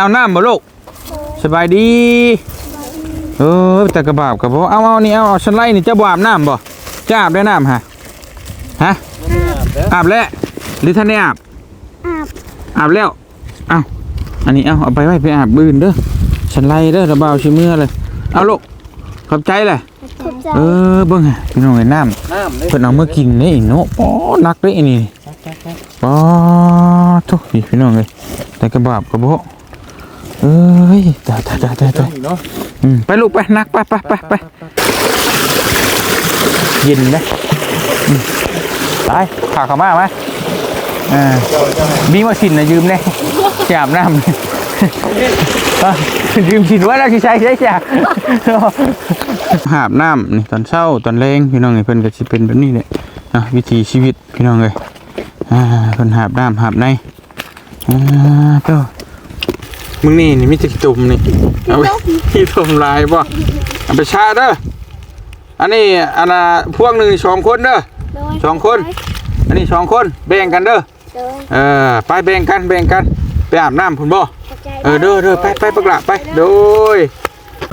เอาน้ำบ่ลูกสบายดี เออแต่กระบาบกับบ่เอาเอานี่เอาเอาฉันไล่นี่จะบ่อาบน้ำบ่จะอาบได้น้ำฮะฮะอาบแล้วหรือท่านได้อาบอาบอาบแล้วเอาอันนี้เอาเอาไปไว้ไปอาบบืนเด้อฉันไล่เด้อระเบาชิมือเลยเอาลูกขอบใจเลยขอบใจเออเบิ่งฮะพี่น้องเอ้ยน้น้ำเลำยเพิ่นเอามากินนี่เนาะอ๋อนักเด้อันนี้อ๋อทุกนี่พี่น้องเอ้ยแต่กระบาบกระโบ เอ้ยตายตายตายตายตายเนาะอืมไปลูกไปนักไปไปไปไปเย็นนะอืมไปพาเขามาไหมอ่าเจ้าเจ้าบีมาสินนะยืมเลยจะอาบน้ำอะยืมสินว่าเราใช้ใช้จ้ะหาบน้ำนี่ตอนเช้าตอนแรงพี่น้องไอ้เพิ่นก็สิเป็นแบบนี้แหละอะวิถีชีวิตพี่น้องเลยอ่าเพิ่นหาบน้ำหาบในอ่าเจ้า มึงนี่นี่มิตรตุ่มนี่เอาไปที่ตุ่มลายบ่เอาไปชาเด้ออันนี้อันน่ะพวกหนึ่งสองคนเด้อโดยสองคน อันนี้สองคนแบ่งกันเด้อโดยเออไปแบ่งกันแบ่งกันไปอาบน้ำพุ่นบ่ขอบใจเออเด้อเด้อไปไปปักละไปโดย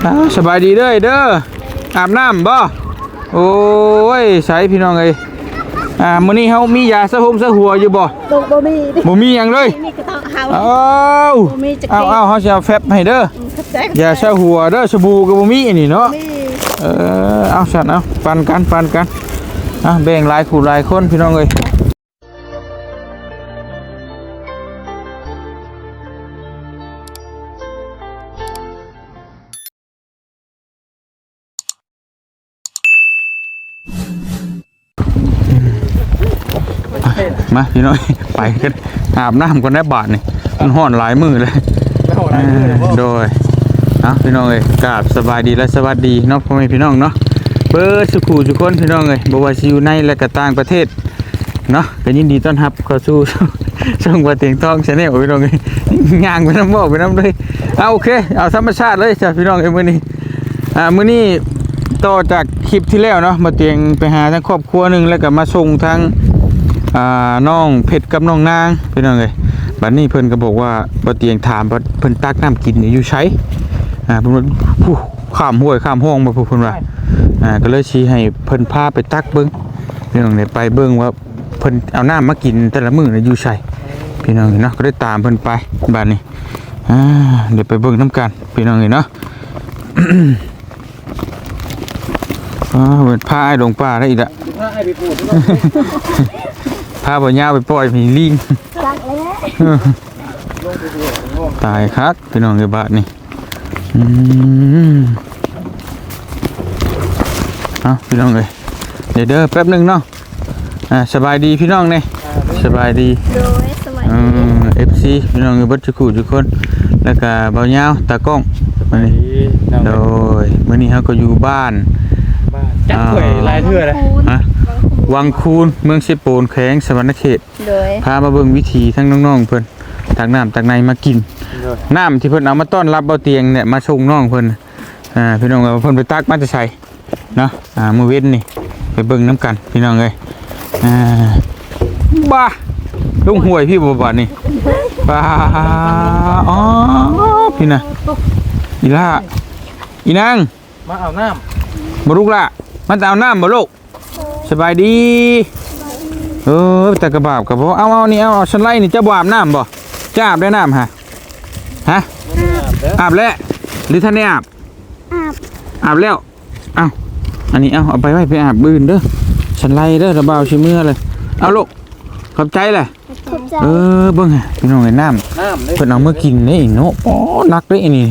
อ้าวสบายดีเด้อเด้ออาบน้ำบ่โอ้ยใส่พี่น้องเอ้ย อ่ามื้อนี้เฮามียาสะผมสะหัวอยู่บ่ตรงบ่มีดิบ่มีหยังเลยนี่ก็ต้องหาเอ้าบ่มีจักเอาเอาเฮาสิเอาแฟบให้เด้อขอบใจยาสะหัวเด้อสบู่ก็บ่มีอันนี้เนาะมีเออเอาสัตว์เอาปันกันปันกันอะแบ่งหลายผู้หลายคนพี่น้องเอ้ย มาพี่น้อยไปกันอาบน้ำกันได้บาทนี่มันห่อนหลายมือเลยแล้วอะไรเลยบ่โดยเอาพี่น้องเอ้ยกราบสบายดีและสวัสดีเนาะพ่อแม่พี่น้องเนาะเบิร์สุขูทุกคนพี่น้องเอ้ยบ่ว่าสิอยู่ในและก็ต่างประเทศเนาะก็ยินดีต้อนรับเข้าสู่ช่องว่าเตียงทองชาแนลพี่น้องเอ้ยย่างไปน้ำบ่ไปน้ำเลยเอาโอเคเอาธรรมชาติเลยจ้ะพี่น้องเอ้ยมื้อนี้อ่ามื้อนี้ต่อจากคลิปที่แล้วเนาะมาเตียงไปหาทั้งครอบครัวหนึงแล้วก็มาส่งทั้ง อ่าน้องเพชรกับน้องนางพี่น้องเอ้ยบัดนี้เพิ่นก็บอกว่าบ่เตียงถามว่าเพิ่นตักน้ำกินนี่อยู่ใช้อ่าเพิ่นว่าผู้ข้ามห้วยข้ามห้องมาพูดเพิ่นว่าอ่าก็เลยชี้ให้เพิ่นพาไปตักเบิ่งพี่น้องเนี่ยไปเบิ่งว่าเพิ่นเอาน้ำมากินแต่ละมื้อน่อยู่ใช้พี่น้องเนาะก็ได้ตามเพิ่นไปบัดนี้อ่าเดี๋ยวไปเบิ่งน้ำกันพี่น้องเนาะอ่าเพิ่นพาไอ้ลงป่าได้อีกละถ้าไอ้ไปพูด พาบ่ยาวไปปล่อยมีลิงจักแล้วตายครับพี่น้องเอ้ยบาทนี่อืมเอาพี่น้องเอ้ยเดี๋ยวเด้อแป๊บหนึงเนาะอ่าสบายดีพี่น้องเนี่ยสบายดีโดยสมัยอืมเอฟซีพี่น้องเอ้ยเบัดจุกคู่ทุกคน แล้วก็เบาเงาวตากล้องมานี่โดยมื้อนี้เฮาก็อยู่บ้าน จักข่วยลายเทื่อเลย ฮะ วังคูนเมืองเชโปนแขวงสวรรณเขต โดยพามาเบิ่งวิถีทั้งน้องๆเพิ่นตักน้ำตักในมากิน น้ำที่เพิ่นเอามาต้อนรับเบาเตียงเนี่ยมาส่งน้องเพิ่นอ่าพี่น้องเอาเพิ่นไปตักมาจะใส่เนาะอ่ามื้อเว้นนี่ไปเบิ่งน้ำกัน พี่น้องเอ้ยอ่าบ้าลุงห่วยพี่บ่บาดนี่บ้าอ๋อพี่น่ะอีล่าอีนางมาเอาน้ บ่ลูกล่ะมันจะเอาน้ำบ่ลูกสบายดี เออแต่กระบาบกับบ่เอาเอานี่เอาเอาฉันไล่นี่จะบ่อาบน้ำบ่จะอาบได้น้ำฮะฮะำเด้ออาบแล้วหรือท่านได้อาบอาบอาบแล้วเอาอันนี้เอาเอาไปไว้ไปอาบบืนเด้อฉันไล่เด้อระเบาชิมือเลยเอาลูกขอบใจเลยขอบใจเออเบิ่งฮะพี่น้องไอ้น้น้ำเลำยเพิ่นเอามากินนี่เนาะป๋อนักเลยอันนี้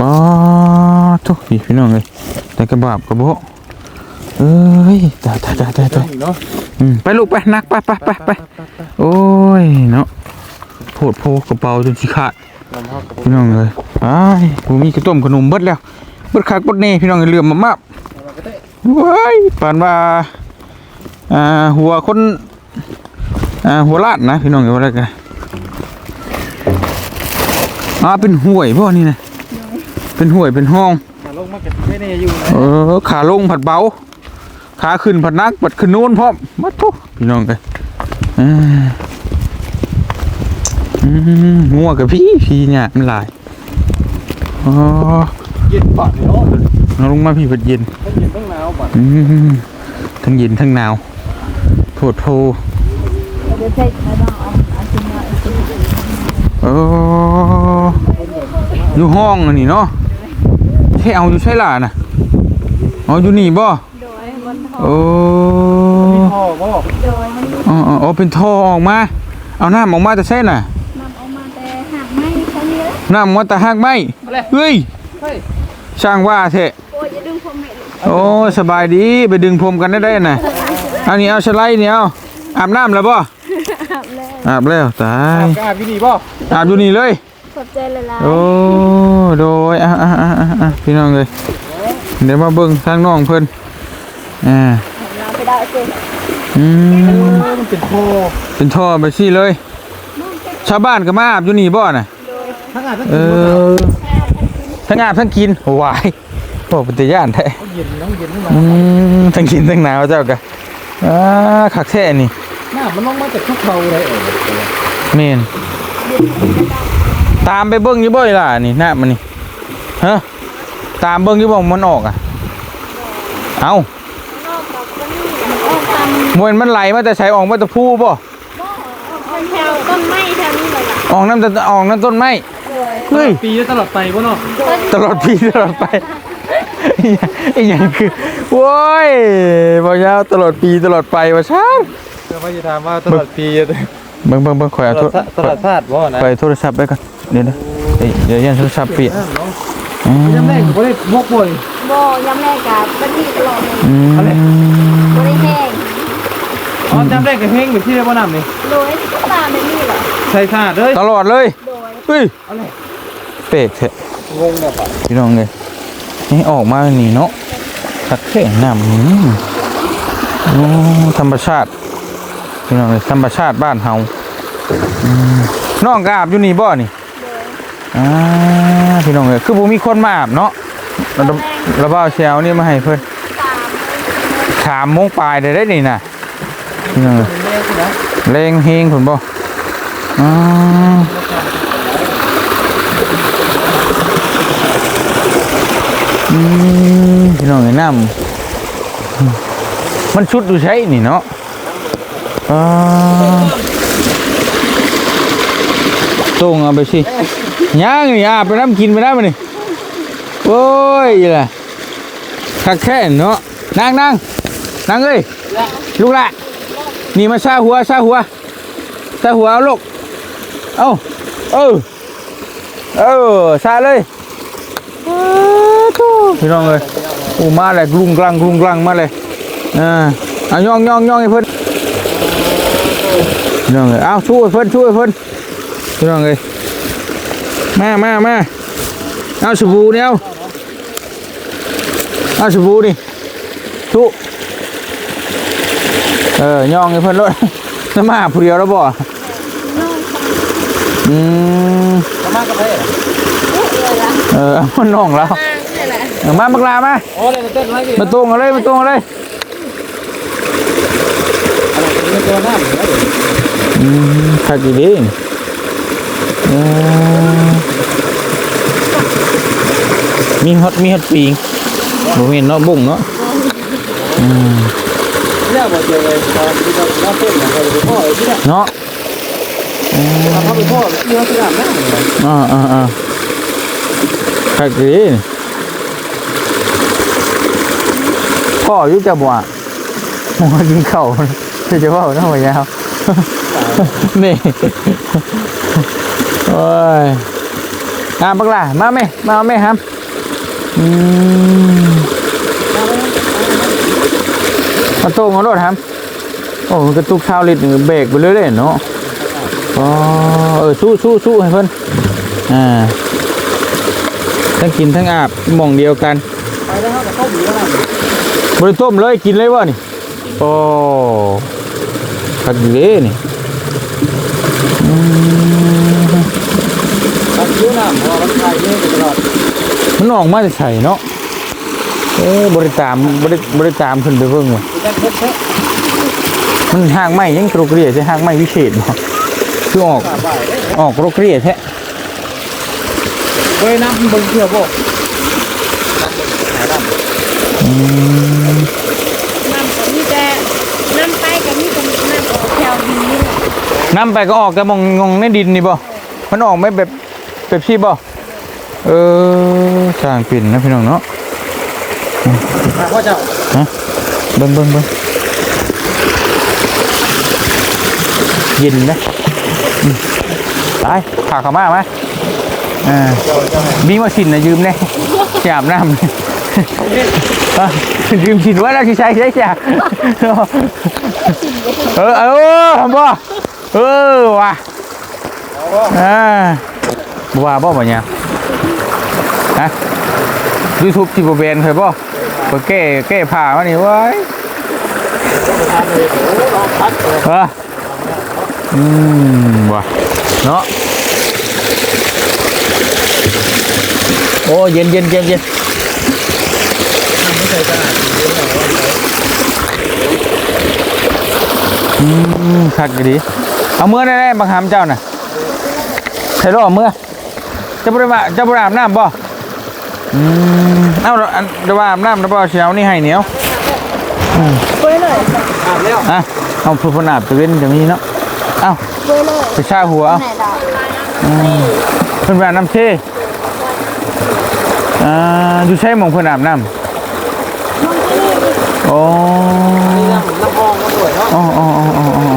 ป๋อทุกนี่พี่น้องเลย แต่กระบาบกระโบะเอ้ยตายตายตายตายตายเนาะอืมไปลูกไปนักไปไปไปไปโอ้ยเนาะโพดโพกระเป๋าจนสิขาดน้ำฮอกกับพี่น้องเลยอ้ายผมมีกระต้มขนมเบิดแล้วเบิดคักเบิดเน่พี่น้องเอ้ยเหลื่อมมามากว้ายปานว่าอ่าหัวคนอ่าหัวลาดนะพี่น้องเอ้ยว่าอะไรกันอ่าเป็นห่วยพ่อนี่นะเป็นห่วยเป็นห้องมา ลงมาเก็บไม่ได้อยู่นะเออขาลงผัดเบาขาขึ้นผัดนักผัดขึ้นโน้นพร้อมมาทุพี่น้องเลยเอ้ยอือืมงัวกับพี่พี่เนี่ยมันหลายอ๋อเย็นปากเนาะน้องลงมาพี่เพัดเย็นทั้งเย็นทั้งหนาวบัดอืมทั้งเย็นทั้งหนาวโผดโพเดี๋ยวเช็คไม่ต้องเอาเอาชิ้นละเอาชิ้นละโอ้อยู่ห้องอันนี้เนาะ ใช่เอาอยู่ใช่ล่ะน่ะเอาอยู่นี่บ่โดยบนทอโอ้มีพ่อบ่โดยมันมีอ๋ออ๋ออ๋อเป็นท่อออกมา เอาน้ำออกมาแต่เส้นน่ะนำออกมาแต่หักไม่แค่นี้แล้วน้ำออกมาแต่หากไหมเฮ้ยเฮ้ยช่างว่าเถอะโอ้ยอย่าดึงผมให้ลูกโอ้สบายดีไปดึงพรมกันได้ได้น่ะอันนี้เอาสไลด์เนี่ยเอาอาบน้ำแล้วบ่อาบแล้วอาบแล้วตายกล้าพี่ดีบ่อาบอยู่นี่เลยขอบ ใจละลายโอ้โดยอะอะอะอะอะพี่น้องเลยเดี๋ยวมาเบิ่งทางน้องเพิ่นอ่าเราไปได้สิอืมมันเป็นโพเป็นท่อไปซี่เลย ชาวบ้านก็มาอาบอยู่นี่บ่น่ะทั้งอาบทั้งเอกินอทั้งอาบทั้งกินวายโอ้ปฏิญาณแท้เย็นทั้งเย็นทั้งหนาวอืมทั้งกินทั้งหนาวเจ้ากะอ่าคักแท้นี่หน้ามันลงมาจากทุกเขาเลยเออแม่น ตามไปเบิ่งอยู่บ่อยล่ะนี่หน้ามันนี่ฮะตามเบิ่งอยู่บ่มันออกอะเอ้าออกตามมวนมันไหลมาแต่ใช้ออกมาแต่ผู้บ่ออกแถวต้นไม้แถวนี้เลยล่ะออกน้ำแต่ออกน้ำต้นไม้เฮ้เฮ้ยยปีแล้วตลอดไปบ่เนาะตลอดปีตลอดไปอีหยังคือโว้ยบ่ยาวตลอดปีตลอดไปว่าช้าเดี๋ยวพ่อจะถามว่าตลอดปีเบิ่งเบิ่งเบิ่งข่อยตเอาลโทอรดตลอดชาติบ่นะไปโทรศัพท์ไปก่อน เดี๋ยวนะเอ้ยเดี๋ยวยันโทรศัพท์เปียกอืมยังแรกบ่ได้บกบ่อยบ่ยำแรกกับบันทีตลอดเลยอืมบ่ได้แห้งอ๋อจำได้กับเฮงอยู่ที่ได้บ่นำนี่โดยตามแบบนี้เหรอใส่ชาติเลยตลอดเลยโดยเฮ้ยอะไรเป๊กเถอะงงแบบพี่น้องเลยนี่ออกมานี่เนาะสักแค่น้ำอืมโอ้ธรรมชาติพี่น้องเลยธรรมชาติบ้านเฮาอืมน้องก็อาบอยู่นี่บ่นี่โดย อ่าพี่น้องเลยคือบ่มีคนมาอาบเนาะระดับระบ้าเชลนี่มาให้เพิ่นตามสามโมงปลายได้ได้นี่น่ะพี่น้องเอ้ยแรกนะแรงเฮงผมบ่อ่าอืมพี่น้องไอ้น้ำมันชุดอยู่ใช้นี่เนาะอ่าส่งเอาไปสิ ย่างนี่อาไปน้ำกินไปได้ไหมนี่โอ้ยอีล่ะคักแค่เนาะนั่งนั่งนั่งเอ้ยลูกละนี่มาซาหัวซาหัวซาหัวลูกเอาเออเออซาเลยพี่น้องเลยโอ้มาเลยกรุงกลังกรุงกลังมาเลยอ่าเอาย่องย่องย่องให้เพิ่นพี่น้องเลยเอาช่วยเพิ่นช่วยเพิ่นพี่น้องเลย มามามาเอาสบู่เนี่ยเอาเอาสบู่นี่ชุเออย่องให้เพิ่นรถน้ำมาผู้เดียวแล้วบ่น้องอืมประมาณกับเพ่เลยล่ะเออมันน้องแล้วอ้างนี่แหละเอามาบักลามาโอ้เลยเต้นไว้ดิมาตรงเอาเลยมาตรงเอาเลยอะไรเป็นตัวน้ำนะอืมขัดอยู่ดีเออ มีฮอตมีฮอตปีงบ่เห็นเนาะบุ้งเนาะเนี่ยบอพี่เราเราเต้นนะเราไปพ่อที่เขาะเราไปพ่อเรือสนามน้ำเลยอ่าอ่าอ่าขัดอยู่ดีพ่ออยู่จะบ่อะมองกินเข้าจะจะว่าเนาะว่ายาวนี่ โอ้ยอะบักล่ะมาไหมมาไหมครับอืมมาโต้งเอารถครับโอ้มันกระตุกเท้าลิดเบรกไปเรื่อยๆเนาะอ๋อเออสู้สู้สู้ให้เพิ่อนอ่าทั้งกินทั้งอาบหม่องเดียวกันไปแล้วเขาเข้าบีแล้วนะบริต้มเลยกินเลยวะนี่โอ้ขัดเลยนี่อืม นคิ้วน้ำเพราะมันคลายเยอะตลอดมันออกมาจะใส่เนาะเอ้บริตามบริบริตามขึ้นไปเพิ่งว่ะจะเช็ดเช็ดมันห่างไม้ยังกรุกเรียจะห่างไม้วิเศษเนาะคือออกขาบ่ายได้ออกโรคเรียดแท้เว้ยน้ำเบิ่งเชื่อบ่อืมน้ำก็มีแต่น้ำไปก็มีแต่น้ำออกแถวดีนี่แหละน้ำไปก็ออกแต่มองงงในดินนี่บ่มันออกไม่แบบ แบบชีบ่เออสร้างปิ่นนะพี่น้องเนาะมาพ่อเจ้าฮะเบิ่งเบิ่งเบิ่งเย็นนะอืมไปพาเข้ามาไหมอ่าเจ้าเจ้าให้มีมาสินนะยืมแน่จะอาบน้ำเนี่ยเอ้ายืมสินว่าเราจะใช้ใช้จ้ะเออเออทำบ่เออว่ะอ่า ว่าบ่บ่เนี่ยฮะยูทูบที่บ่เบนเคยบ่บ่แก้แก้ผ้ามานี่เว้ยทานเอออืมว่ะเนาะโอ้เย็นเย็นเย็นเย็นไม่ใช่ขนาดนี้หรอกอืมคักดี เอาเมื่อได้ๆบังหามเจ้าน่ะใช่รอเมื่อ จะบริมาจะบริอาบน้ำบ่อืมเอาอันจะว่าอาบน้ำแล้วบ่เชียวนี่ให้เหนียวเว้ยเลยอาบแล้วอะเอาผู้พนาบตะเว้นจะมีเนาะเอ้าเว้ยเลยไปชาหัวเอาไหนดอกอืมเพิ่นไปอาบน้ำเช่อ่าอยู่ใช้หมองเพิ่นอาบน้ำโอ้น้ำน้ำห้องก็สวยเนาะอ๋ออ๋ออ๋ออ๋ออ๋อ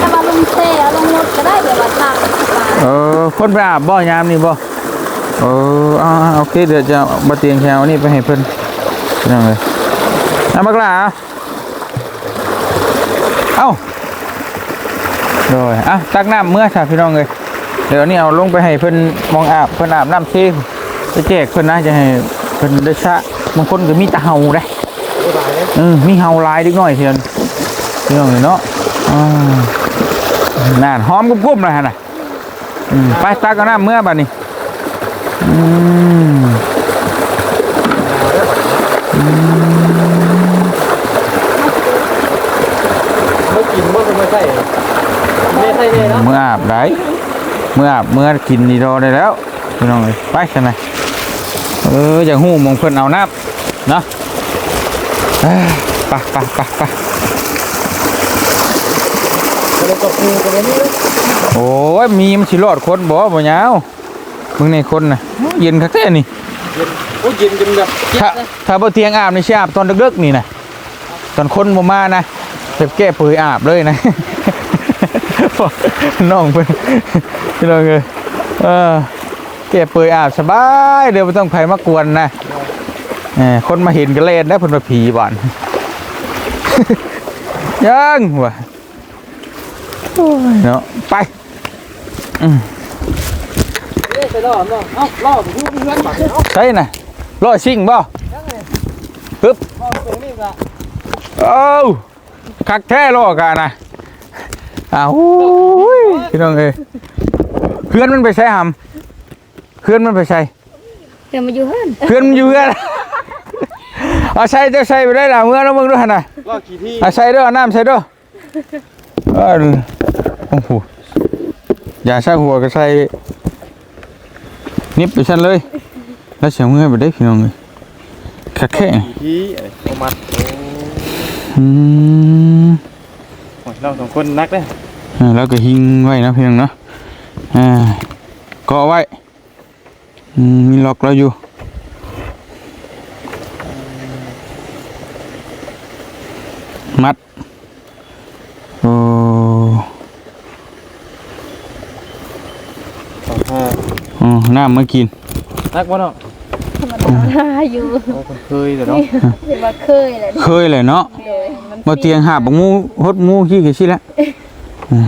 ถ้ามาลงเซ่เอาลงรถก็ได้เดี๋ยวว่าทางสบายเออคนไปอาบบ่ยามนี่บ่ เอออ่าโอเคเดี๋ยวจะเอามาเตียงแถวนี่ไปให้เพิ่นนั่งเลยเอามากล่ะเอ้าโดยอะตักน้ำเมื่อค่ะพี่น้องเลยเดี๋ยวนี้เอาลงไปให้เพิ่นมองอาบเพิ่นอาบน้ำซีจะแจกเพิ่นนะจะให้เพิ่นได้ชะบางคนก็มีแตะเฮาเด้สบายเลยเออมีเฮาหลายเล็กน้อยเพียนพี่น้องเลยเนาะอ่านั่นหอมกุ้มๆเลยฮะน่ะอืมไปตักเอาน้ำเมื่อบัดนี้ อืมไม่กินบ่ก็ไม่ใส่ไม่ใส่เลยเนาะเมื่ออาบได้เมื่ออาบเมื่อกินนี่รอได้แล้วพี่น้องเลยไปใช่ไหมเอออย่างหูมองเพิ่นเอาน้ำเนาะเอ้ยไปไปไปไปก็เลยตกงูกันนี่โอ้ยมีมันสิรอดคนบ่บ่ยาว มึงในคนน่ะเย็นคักแท้นี่เย็นโอ้เย็นจนแบบถ้าถ้าบ่เตียงอาบนี่สิอาบตอนดึกๆนี่นะตอนคนบ่มานะเก็บแก้เปื่อยอาบเลยนะน้องเพิ่นพี่น้องเอ้ยเออแก้เปื่อยอาบสบายเดี๋ยวบ่ต้องไผมากวนนะเออคนมาเห็นก็เล่นนะเพิ่นว่าผีบ้านยังว่ะโอ้ยเนาะไปใส่ รอบเนาะเอ้ารอบผู้เพื่อนบัดเนาะใช่น่ะร้อยชิงบ่ปึ๊บรอบตรงนี้ก็เอ้าคักแท้โลกานะอ้าวอุ้ยพี่น้องเอ้ยเพื่อนมันไปใช้หำเพื่อนมันไปใช้เดี๋ยวมาอยู่เฮือนเพื่อนมันอยู่เพื่อนเอาใช้เจ้าใช้ไปได้ล่ะเมื่อน้องมึงด้วยหั่นน่ะรอบกี่ที่เอาใช้ด้วยเอาน้ำใช้ด้วยเออโอ้โหอย่าใช้หัวก็ใช้ นิบไปชั้นเลย แล้วเสียงเมื่อยไปได้พี่น้องเลยคักแค่กี่ที่เอามาอืมโอ้ยเราสองคนนักเลยอ่าแล้วก็หิงไว้นะเพียงเนาะอ่าก็ไว้อืมมีล็อกเราอยู่ มัด โอ้ สองห้า อ๋อ น้ำมากินนักบ่เนาะธรรมดาอยู่โอ้คนเคยแต่เนาะเดี๋ยวว่าเคยแหละเคยเลยเนาะโดยมันมาเตียงหาบงูหดงูขี้กี่ชิแล้ว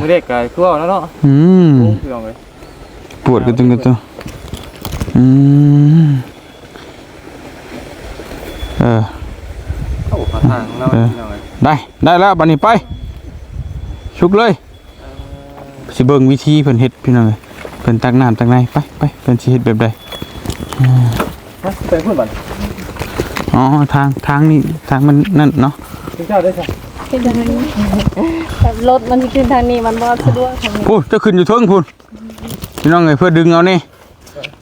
มือเด็กก็คือว่าแล้วเนาะอืมโอ้พี่น้องเลยปวดกันตึงกันตัวอืมเออโอ้ขาทางของเราเออพี่น้องเลยได้ได้แล้วบัดนี้ไปชุกเลยสิเบิ่งวิธีเพิ่นเฮ็ดพี่น้องเอ้ยเพิ่นตักน้ำตักในไปไปเพิ่นสิเฮ็ดแบบใดมาไปพูดบัดอ๋อทางทางนี้ทางมันนั่นเนาะพี่เจ้าได้ใช่ขึ้นทางนี้แบบรถมันสิขึ้นทางนี้มันบ่สะดวกทางนี้โอ้เจะขึ้นอยู่เทิงพุ่นพี่น้องเอ้ยเพื่อดึงเอานี่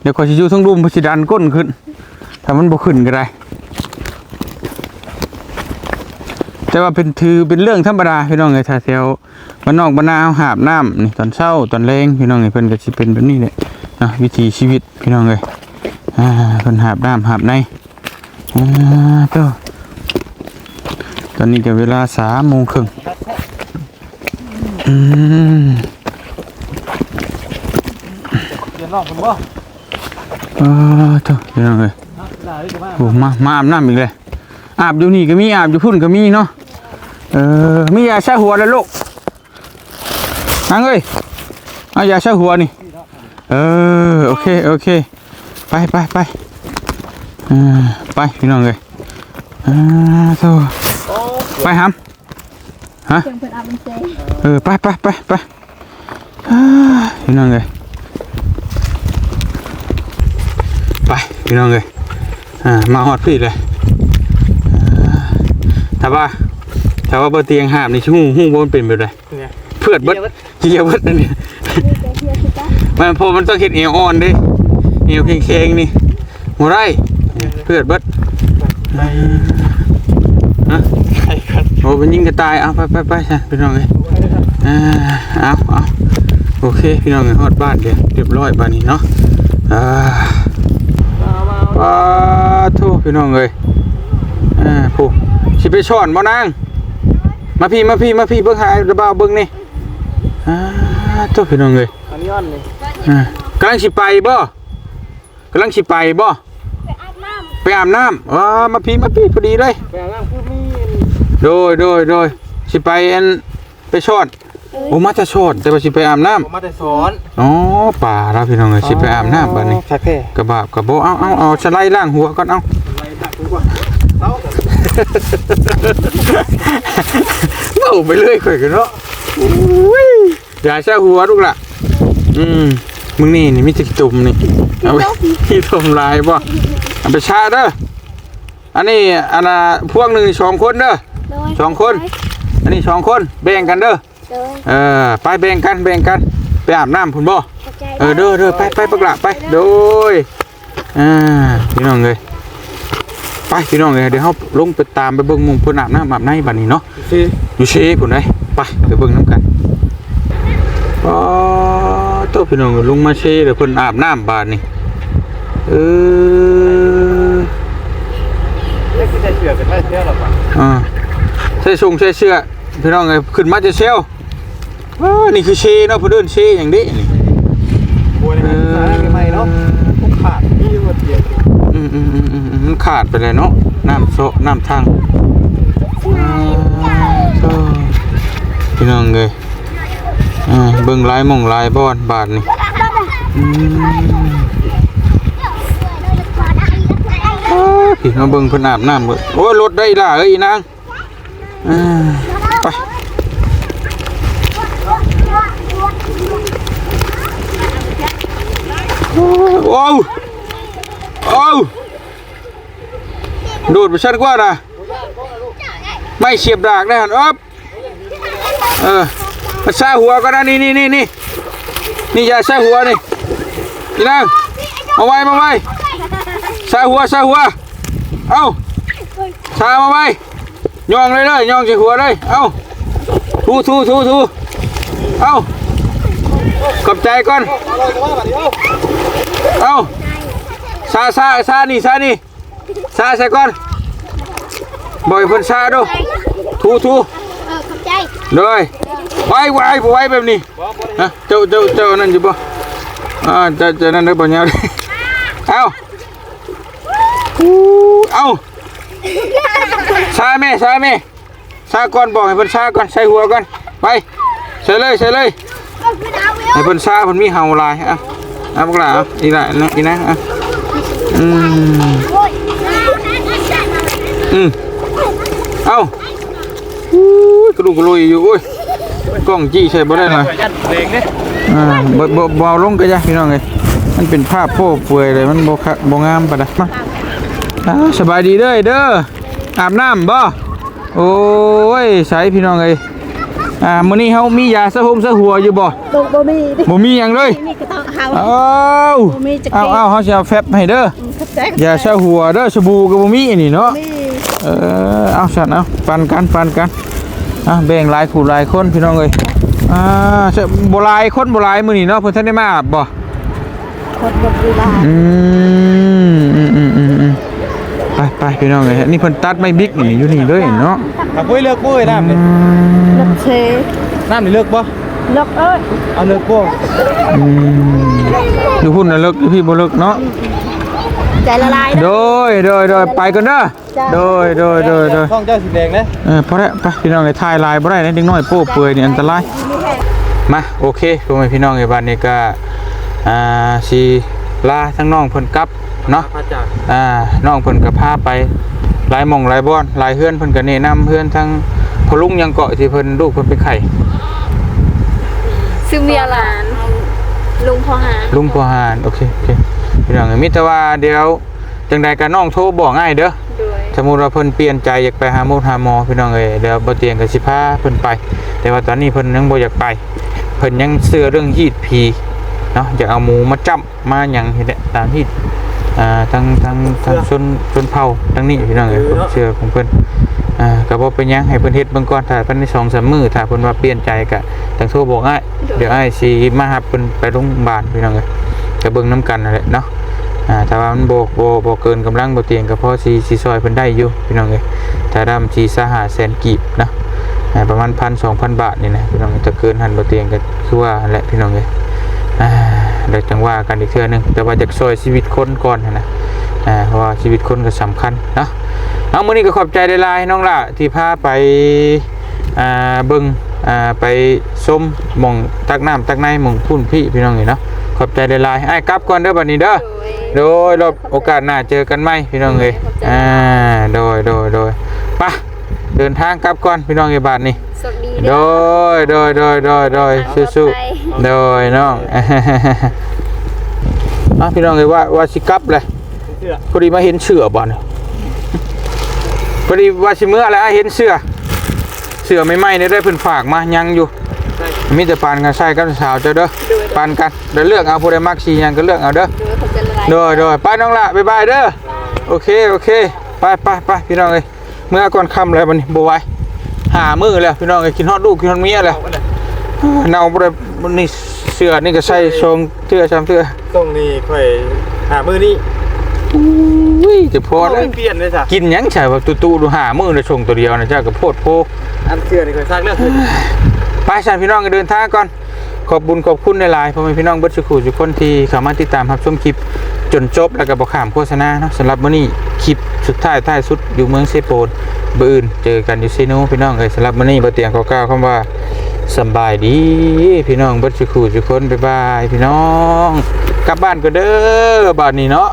เดี๋ยวขอยสิอยู่ทั้งรุมเพื่อสิดันก้นขึ้นถ้ามันบ่ขึ้นก็ได้ แต่ว่าเป็นถือเป็นเรื่องธรรมดาพี่น้องเอ้ยถ้าแถวบ้านนอกบ้านนาเอาหาบน้ำนี่ตอนเช้าตอนแรงพี่น้องเอ้ยเพิ่นก็สิเป็นแบบนี้แหละเนาะวิถีชีวิตพี่น้องเอ้ยอ่าเพิ่นหาบน้ำหาบในอ่าเต้าตอนนี้ก็เวลาสามโมงครึ่งเดี๋ยวน้องผมบ่เออเต้าพี่น้องเอ้ยลาได้จะมาโอ้มามาอาบน้ำอีกเลย อาบอยู่นี่ก็มีอาบอยู่พุ่นก็มีเนาะเออมียาชาหัวแล้วลูกนั่งเอ้ยเอายาชาหัวนี่เออโอเคโอเค ไปไปไปไปพี่น้องเลยอ่าโธ่ไปหำเพิ่นเอาเป็นเออไปไปไปไปพี่น้องเลยไปพี่น้องเลยอ่ามาฮอดพี่เลย ถ้าว่าถ้าว่าบ่เตียงหามนี่ชู้หู้บ่มันเป็นแบบใดเพื่อดเบิดเหี่ยวเบิดนั่นนี่นี่จะเฮียสิจ้ามันพอมันต้องเฮ็ดเอวอ่อนเด้เอวแข็งๆนี่บ่ได้เพื่อดเบิดฮะไปกันโอ้เป็นยิงกระต่ายเอาไปไปไปซะพี่น้องเอ้ยอ่าเอาเอาโอเคพี่น้องเอ้ยฮอดบ้านเดี๋ยวเรียบร้อยบ้านนี้เนาะอ่ามามาปาโทพี่น้องเอ้ยอ่าผู้ สิไปช้อนบ่นาง มาพี่มาพี่มาพี่เบิ่งหาระบ่าวเบิ่งนี่อ่าโทพี่น้องเอ้ยอันนี้อ่อนนี่อ่ากำลังสิไปบ่กำลังสิไปบ่ไปอาบน้ไปอาบน้ำอ๋อมาพี่มาพี่พอดีเลยแปลงร่างพูดนี่โดยโดยโดยสิไปอันไปช้อนโอ้มาจะช้อนแต่ว่าสิไปอาบน้ำผมมาแต่สอนอ๋อป่าแล้วพี่น้องเอ้ยสิไปอาบน้ำบัดนี้คาเฟ่กระบาบกระโบเอาเอาเอาสไลด์ล่างหัวก่อนเอาอะไรดักดีกว่า เต้าเมาไปเรื่อยข่อยกันเนาะอุ้ยอย่าแช่หัวลูกล่ะ อืมมึงนี่นี่มีแติดตุ่มนี่เอาไปที่ตุ่มลายบ่เอาไปชาเด้ออันนี้อันน่ะพวกหนึ่งสองคนเด้อำโดยสองคน อันนี้สองคนแบ่งกันเด้อโดยเออไปแบ่งกันแบ่งกันไปอาบน้ำพุ่นบ่เข้าใจเออเด้อเด้อไปไปปักละไปโดยอ่าพี่น้องเลยไป พี่น้องเลยเดี๋ยวเราลงไปตามไปเบิ่งหมุงเพิ่นอาบน้ำอาบในบัดนี้เนาะสิอยู่เชพุ่นได้ไปไปเบิ่งน้ำกันอ๋อตัวพี่น้องลงมาเชเดี๋ยวเพิ่นอาบน้ำบาดนี้เออไม่คือจะเชื่อกันไม่เชื่อหรอกป่ะอ่าใส่ชงใส่เสื้อพี่น้องเลยขึ้นมาจะเซลว้านี่คือเชเนาะเพิ่นเดินเชอย่างนี้นี่ ขาดไปเลยเนาะน้ำโซน้ำทางพี่น้องเลยอ่าเบิ่งลายมองลายบอนบาทนี่อืมอ้าพี่มาเบิ่งพนอาบน้ำเบิดโอ้รถได้ล่ะเอ้ยนางไปโอ้ โอ้โดดไปชัดกว่านะไม่เสียบดากได้หันอ๊อบเออมาซาหัวก็ได้นี่นี่นี่นี่นี่อย่าซหัวนี่พี่นางมาไว้มาไว้ซาหัวซาหัวเอาซามาไว้ย่องเลยเลยย่องใส่หัวเลยเอาทูทูทูทูเอาขอบใจก่อนาซาซานี่ซานี่ซาใส่ก่อนบ่อยเพิ่นซาดูทูทูเออเข้าใจเลยไว้ไว้ไว้แบบนี้ฮะเจ้าเจ้าเจ้านั่นอยู่บ่อ่าเจ้าเจ้านั่นได้บ่ยาวเลยเอาอู้เอาซาแม่ซาแม่ซาก่อนบอกให้เพิ่นซาก่อนใส่หัวก่อนไปใส่เลยใส่เลยก็คือดาวเวลให้เพิ่นซาเพิ่นมีเห่าลายอะอะพวกเราอะอีละนะอีนะอะ อืมโอ้ยอืมเอาอู้ยกระดูกกระลุยอยู่โอ้ยกล้องจี้ใส่บ่ได้เลยยันเพลงเนี่ยอ่าบ่บ่บ่เอาลงก็ยะพี่น้องเอ้ยมันเป็นภาพโป้เปื่อยเลยมันบ่คักบ่งามปานใดมาอ่าสบายดีเด้อเด้ออาบน้ำบ่โอ้ยใส่พี่น้องเอ้ย อ่ามื้อนี้เฮามียาสะผมสะหัวอยู่บ่บ่บ่มีดิบ่มีหยังเลยนี่ก็ต้องเอาเอ้าบ่มีจักเอาทีเอาเฮาสิเอาแฟบให้เด้อเข้าใจยาสะหัวเด้อสบู่ก็บ่มีนี่เนาะนี่เออเอาฉันเอาปันกันปันกันอะแบ่งหลายผู้หลายคนพี่น้องเอ้ยอ่าใช่บ่หลายคนบ่หลายมื้อนี้เนาะเพิ่นทันได้มาอาบบ่คนบ่ดีลาอืมอืมอืมอืมอืมไปไปพี่น้องเอ้ยนี่เพิ่นตัดไม้บิ๊กนี่อยู่นี่เลยเนาะถ้าปุ้ยเลิกปุ้ยน้ำนี่ ลักเชน้ำนี่เลิกบ่ลักเอ้ยเอาเลิกบ่อืมอยู่พุ่นน่ะเลิกอยู่พี่บ่เลิกเนาะใจละลายโดยโดยโดยไปกันเด้อโดยโดยโดยโดยท้องเจ้าสีแดงนะเออพอแล้วไปพี่น้องเอ้ยถ่ายลายบ่ได้นะเด็กน้อยโป้เปื่อยนี่อันตราย มาโอเคพ่อแม่พี่น้องในบ้านนี้ก็อ่าสีลาทั้งน้องเพิ่นกลับเนาะพระจากอ่าน้องเพิ่นก็พาไปหลายหม่องหลายบ่อนหลายเฮือนเพิ่นก็แนะนำเฮือนทั้ง พอลุงยังเกาะที่เพิ่นลูกเพิ่นไปไข่ซึ่งมีหลาน ลุงพอหาลุงพอหานโอเคโอเคพี่น้องเอ้ยมีแต่ว่าเดี๋ยวจังใดก็น้องโทรบอกง่ายเด้อด้วยสมมุติว่าเพิ่นเปลี่ยนใจอยากไปหาหมอหาหมอพี่น้องเอ้ยเดี๋ยวบ่เตียงก็สิพาเพิ่นไป แต่ว่าตอนนี้เพิ่นยังบ่อยากไป เพิ่นยังเชื่อเรื่องฮีดผีเนาะอยากเอาหมูมาจับมาหยังนี่แหละตามฮีดอ่าทางทางทางชนชนเผ่าทางนี้พี่น้องเอ้ยความเชื่อของเพิ่น อ่าก็บ่เป็นหยังให้เพิ่นเฮ็ดเบิ่งก่อนถ้าเพิ่นได้2-3มื้อถ้าเพิ่นว่าเปลี่ยนใจก็จังโทรบอกอ้ายเดี๋ยวอ้ายสิมารับเพิ่นไปโรงพยาบาลพี่น้องเอ้ยก็เบิ่งนํกันนั่นแหละเนาะอ่าถ้าว่ามันโบกโบโบเกินกำลังโบเตียงก็พอสีสีซอยเพิ่นได้อยู่พี่น้องเอ้ยถ้าดำสีสหาแสนกีบนะอ่าประมาณพันสองพันบาทนี่นะพี่น้องเอ้ยถ้าเกินหันโบเตียงก็คือว่าแหละพี่น้องเอ้ยอ่าเดี๋ยวจังว่ากันอีกเทื่อหนึงแต่ว่าจากซอยชีวิตคนก่อนหั้นนะอ่าเพราะว่าชีวิตคนก็สำคัญเนาะ เอามื้อนี้ก็ขอบใจได้ลายๆน้องล่ะที่พาไปอ่าเบิ่งอ่าไปชมหม่องตักน้ำตักในหม่องพุ่นพี่พี่น้องเอ้ยเนาะขอบใจได้ลายๆไอ้ายกลับก่อนเด้อบัดนี้เด้อโดยรอบโอกาสหน้าเจอกันไหมพี่น้องเอ้ยอ่าโดยโดยโดยไปะเดินทางกลับก่อนพี่น้องเอ้ยบาทนี่สวัสดีโดยโดยโดยโดยโดยสู้ๆโดยน้องอะพี่น้องเอ้ยว่าว่าสิกลับเลยเสื้อพอดีมาเห็นเสือบ่อน พอดีว่าสิเมื่ออะไรเห็นเสือเสือไม่ไหม้เนี่ยได้เพิ่นฝากมายังอยู่ มีแต่ปานกันใช่กันสาวเจ้าเด้อปานกันเดี๋ยวเลือกเอาผู้ใดมักสีหยังก็เลือกเอาเด้อด้วยผมจะละลายโดยโดยไปน้องละบ๊ายบายเด้อโอเคโอเคไปไปไปพี่น้องเอ้ยเมื่อก่อนค่ำแล้วมันบไหวหามือแล้วพี่น้องเอ้ยกินฮอดลูกกินฮอดเมียแล้วเน่าบ่ได้มันนี่เสื้อนี่ก็ใส่ทรงเสื้อซ้ำเสื้อตรงนี้ค่อยหามือนี่อุ้ ยจะพอพอแล้วเปลี่ยนเลยจ้ะกินหยังใช่ว่าตู้ๆดูหามือเลยชงตัวเดียวนะเจ้าก็โพดโพอันเสื้อนี่ค่อยซักเลือกขึ้นไปฉันพี่น้องก็เดินทางก่อนขอบบุญขอบคุณในหลายๆพ่อแม่พี่น้องเบิดสุขุทุกคนที่เข้ามาติดตามรับชมคลิปจนจบแล้วก็บอกขามโฆษณาเนาะสำหรับมื้อนี้คลิปสุดท้ายท้ายสุดอยู่เมืองเซโปนเบอร์อื่นเจอกันอยู่ซีโนพี่น้องเอ้ยสำหรับมื้อนี้บ่เตียงขอกล่าวคำว่าสำบายดี พี่น้องเบิดสุขุทุกคนบ๊ายบายพี่น้อง กลับบ้านก็เด้อบ้านนี้เนาะ